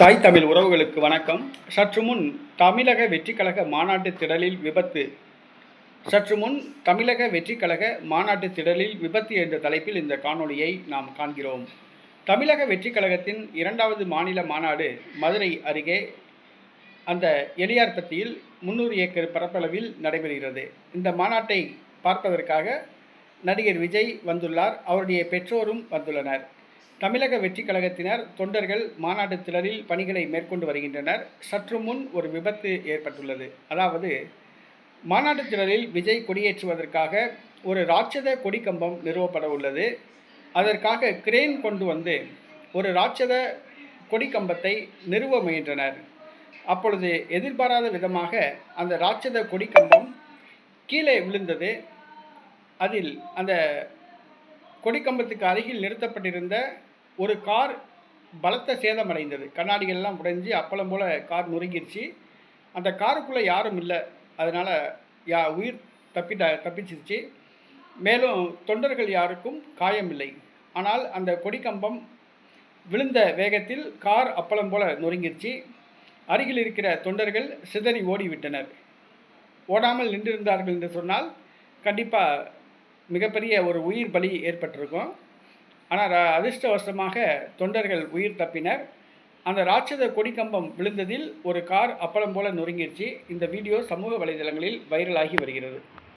தாய் தமிழ் உறவுகளுக்கு வணக்கம். சற்று முன் தமிழக வெற்றிக்கழக மாநாட்டு திடலில் விபத்து. சற்று முன் தமிழக வெற்றிக்கழக மாநாட்டு திடலில் விபத்து என்ற தலைப்பில் இந்த காணொளியை நாம் காண்கிறோம். தமிழக வெற்றிக்கழகத்தின் இரண்டாவது மாநில மாநாடு மதுரை அருகே அந்த எளியார்பத்தியில் முன்னூறு ஏக்கர் பரப்பளவில் நடைபெறுகிறது. இந்த மாநாட்டை பார்ப்பதற்காக நடிகர் விஜய் வந்துள்ளார். அவருடைய பெற்றோரும் வந்துள்ளனர். தமிழக வெற்றி கழகத்தினர் தொண்டர்கள் மாநாட்டு திடலில் பணிகளை மேற்கொண்டு வருகின்றனர். சற்று முன் ஒரு விபத்து ஏற்பட்டுள்ளது. அதாவது மாநாட்டு திடலில் விஜய் கொடியேற்றுவதற்காக ஒரு ராட்சத கொடி கம்பம் நிறுவப்பட உள்ளது. அதற்காக கிரேன் கொண்டு வந்து ஒரு ராட்சத கொடி கம்பத்தை நிறுவ முயன்றனர். அப்பொழுது எதிர்பாராத விதமாக அந்த ராட்சத கொடி கம்பம் கீழே விழுந்தது. அதில் அந்த கொடிக்கம்பத்துக்கு அருகில் நிறுத்தப்பட்டிருந்த ஒரு கார் பலத்த சேதமடைந்தது. கண்ணாடிகள்லாம் உடைஞ்சு அப்பளம் போல் கார் நொறுங்கிருச்சு. அந்த காருக்குள்ளே யாரும் இல்லை. அதனால் யா உயிர் தப்பிட்ட தப்பிச்சிருச்சு. மேலும் தொண்டர்கள் யாருக்கும் காயமில்லை ஆனால் அந்த கொடிக்கம்பம் விழுந்த வேகத்தில் கார் அப்பளம் போல நொறுங்கிருச்சு. அருகில் இருக்கிற தொண்டர்கள் சிதறி ஓடிவிட்டனர். ஓடாமல் நின்றிருந்தார்கள் என்று சொன்னால் கண்டிப்பாக மிகப்பெரிய ஒரு உயிர் பலி ஏற்பட்டிருக்கும். ஆனால் அதிர்ஷ்டவசமாக தொண்டர்கள் உயிர் தப்பினர். அந்த ராட்சத கொடிக்கம்பம் விழுந்ததில் ஒரு கார் அப்பளம் போல நொறுங்கிருச்சு. இந்த வீடியோ சமூக வலைதளங்களில் வைரலாகி வருகிறது.